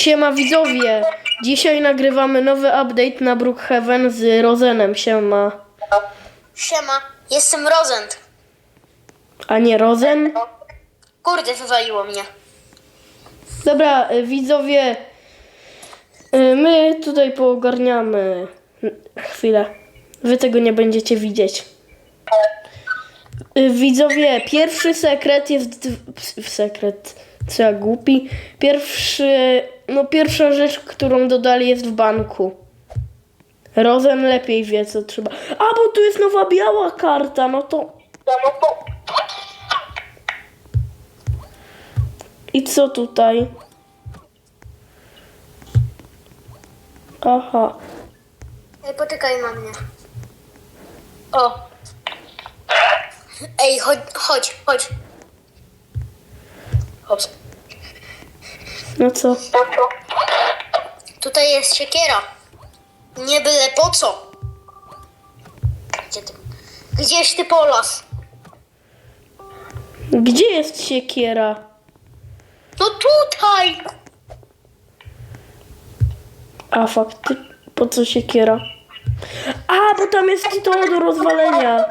Siema widzowie! Dzisiaj nagrywamy nowy update na Brookhaven z Rozenem. Siema. Siema, jestem Rozent. A nie Rozen? Kurde, wywaliło mnie. Dobra, y, widzowie. y, My tutaj poogarniamy. Chwilę. Wy tego nie będziecie widzieć. Y, Widzowie, pierwszy sekret jest. w- Sekret. Co ja głupi. Pierwszy. No, pierwsza rzecz, którą dodali jest w banku. Rozen lepiej wie, co trzeba. A, bo tu jest nowa biała karta, no to. I co tutaj? Aha. Ej, poczekaj na mnie. O. Ej, chodź, chodź, chodź. Chodź. No co? Tutaj jest siekiera. Nie byle po co. Gdzie ty? Gdzieś ty polas? Gdzie jest siekiera? No tutaj! A fakty. Po co siekiera? A, bo tam jest to do rozwalenia.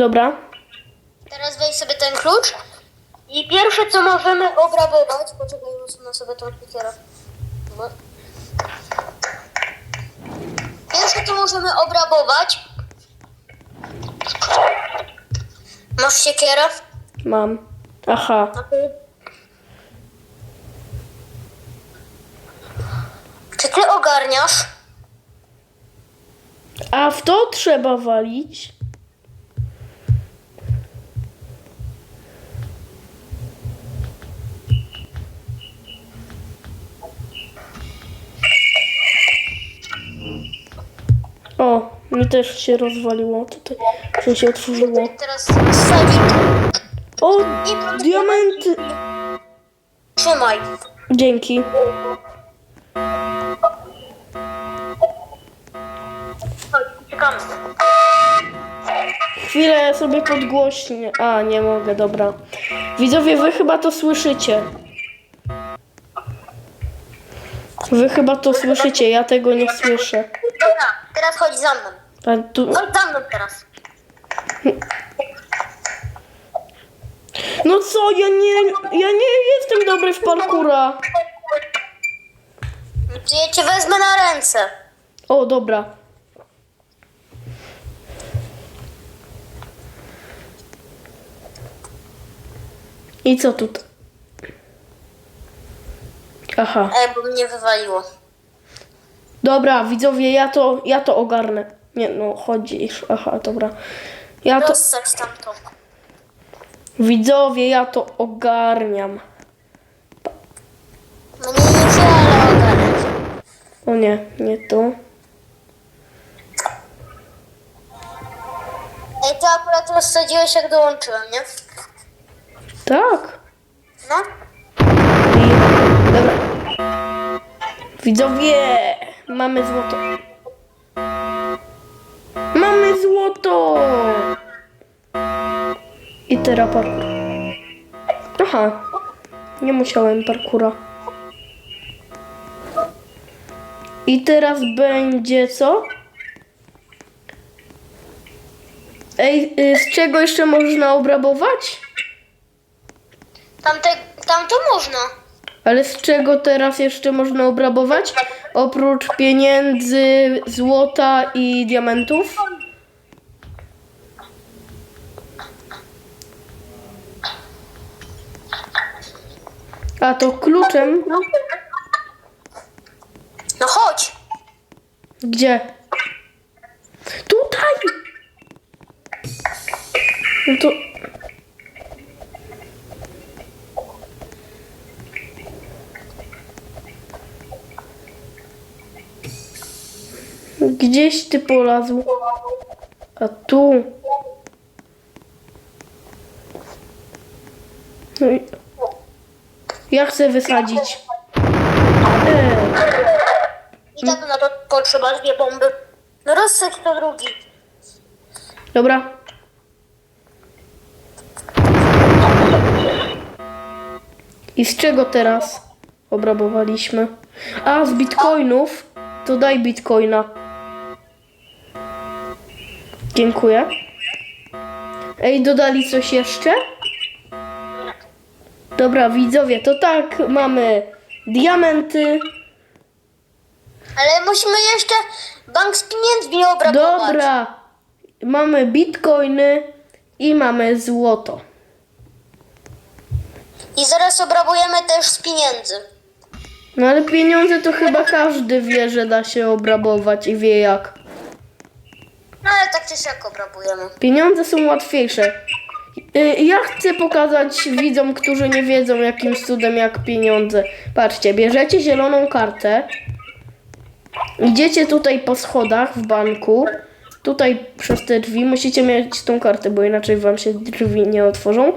Dobra. Teraz weź sobie ten klucz. I pierwsze co możemy obrabować. Poczekaj, usunę sobie tą. Pierwsze co możemy obrabować. Masz siekierę? Mam. Aha. Czy ty ogarniasz? A w to trzeba walić. O, mi też się rozwaliło tutaj. Że się otworzyło. Teraz. O, diamenty. Trzymaj. Dzięki. Chodź. Chwilę ja sobie podgłośnię. A, nie mogę, dobra. Widzowie, wy chyba to słyszycie. Wy chyba to słyszycie, ja tego nie słyszę. Dobra, teraz chodź za mną. A tu... Chodź za mną teraz. No co, ja nie, ja nie jestem dobry w parkura. To ja cię wezmę na ręce. O, dobra. I co tutaj? Aha. E, bo mnie wywaliło. Dobra, widzowie, ja to, ja to ogarnę. Nie, no, chodzisz. Aha, dobra. Ja to, Rozsadź widzowie, ja to ogarniam. Mnie niewiele ogarniać. O nie, nie tu. Ej, ty akurat rozsadziłeś jak dołączyłem, nie? Tak. No. I, dobra. Widzowie, mamy złoto. Mamy złoto! I teraz parkour. Aha, nie musiałem parkura. I teraz będzie co? Ej, y, z czego jeszcze można obrabować? Tamte, tamto można. Ale z czego teraz jeszcze można obrabować? Oprócz pieniędzy, złota i diamentów? A to kluczem? No chodź. Gdzie? Tutaj! No to... Gdzieś ty polazł. A tu. No i... Ja chcę wysadzić. E, I tak na to potrzeba dwie bomby. No rozsadź to drugi. Dobra. I z czego teraz obrabowaliśmy? A, z bitcoinów. To daj bitcoina. Dziękuję. Ej, dodali coś jeszcze? Dobra, widzowie, to tak, mamy diamenty. Ale musimy jeszcze bank z pieniędzmi obrabować. Dobra, mamy bitcoiny i mamy złoto. I zaraz obrabujemy też z pieniędzy. No ale pieniądze to chyba każdy wie, że da się obrabować i wie jak. Ale czy siak obrabujemy. Pieniądze są łatwiejsze. Y, Ja chcę pokazać widzom, którzy nie wiedzą jakim cudem jak pieniądze. Patrzcie, bierzecie zieloną kartę, idziecie tutaj po schodach w banku, tutaj przez te drzwi, musicie mieć tą kartę, bo inaczej wam się drzwi nie otworzą.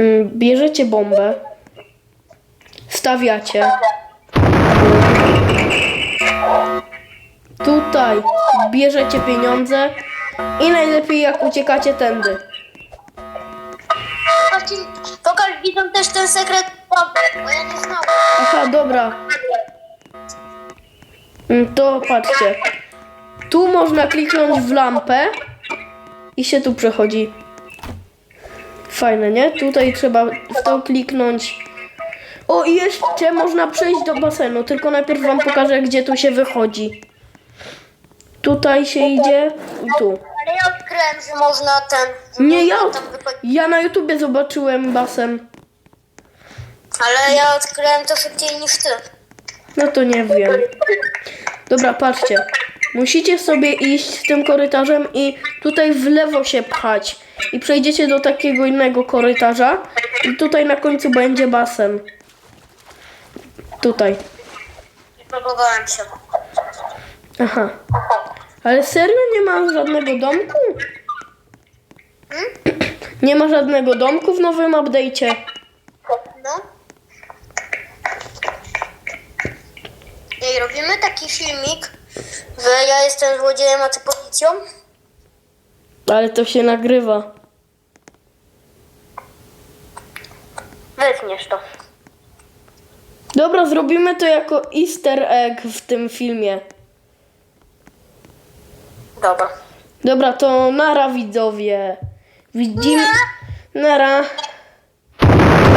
Y, Bierzecie bombę, stawiacie. Tutaj bierzecie pieniądze i najlepiej jak uciekacie tędy. Pokaż widzom też ten sekret, bo ja nie. Aha, dobra. Mm, To patrzcie. Tu można kliknąć w lampę i się tu przechodzi. Fajne, nie? Tutaj trzeba w to kliknąć. O, i jeszcze można przejść do basenu, tylko najpierw wam pokażę, gdzie tu się wychodzi. Tutaj się idzie i tu. Ale ja odkryłem, że można ten... Nie, można ja, tam wychodzić. ja na YouTubie zobaczyłem basen. Ale ja odkryłem to szybciej niż ty. No to nie wiem. Dobra, patrzcie. Musicie sobie iść tym korytarzem i tutaj w lewo się pchać. I przejdziecie do takiego innego korytarza. I tutaj na końcu będzie basen. Tutaj. Próbowałem się. Aha. Ale serio nie ma żadnego domku? Nie ma żadnego domku w nowym update'cie. No. Ej, robimy taki filmik, że ja jestem złodziejem, a ty policją? Ale to się nagrywa. Wytniesz to. Dobra, zrobimy to jako easter egg w tym filmie. Dobra. Dobra, to nara widzowie. Widzimy. Nara.